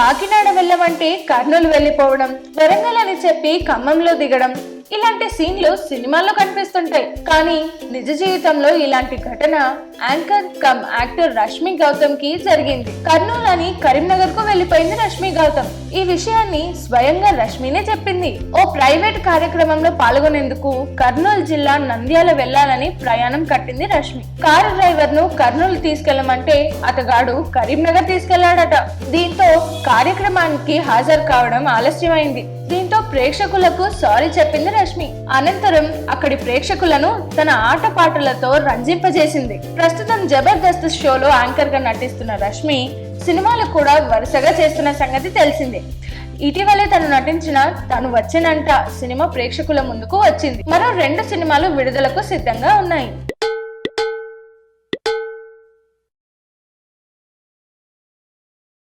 కాకినాడ వెళ్ళమంటే కర్నూలు వెళ్ళిపోవడం వరంగల్ అని చెప్పి ఖమ్మంలో దిగడం ఇలాంటి సీన్లు సినిమాల్లో కనిపిస్తుంటాయి. కానీ నిజ జీవితంలో ఇలాంటి ఘటన యాంకర్ కమ్ యాక్టర్ రష్మి గౌతమ్కి జరిగింది. కర్నూలు అని కరీంనగర్కు వెళ్ళిపోయింది రష్మి గౌతమ్. ఈ విషయాన్ని స్వయంగా రష్మినే చెప్పింది. ఓ ప్రైవేట్ కార్యక్రమంలో పాల్గొనేందుకు కర్నూలు జిల్లా నంద్యాల వెళ్ళాలని ప్రయాణం కట్టింది రష్మి. కారు డ్రైవర్ను కర్నూలు తీసుకెళ్ళమంటే అతగాడు కరీంనగర్ తీసుకెళ్ళాడట. దీంతో కార్యక్రమానికి హాజరు కావడం ఆలస్యమైంది. దీంతో ప్రేక్షకులకు సారీ చెప్పింది రష్మి. అనంతరం అక్కడి ప్రేక్షకులను తన ఆటపాటలతో రంజింపజేసింది. ప్రస్తుతం జబర్దస్త్ షోలో యాంకర్గా నటిస్తున్న రష్మి సినిమాలు కూడా వరుసగా చేస్తున్న సంగతి తెలిసిందే. ఇటీవలే తను నటించిన తను వచ్చేనంట సినిమా ప్రేక్షకుల ముందుకు వచ్చింది. మరో రెండు సినిమాలు విడుదలకు సిద్ధంగా ఉన్నాయి.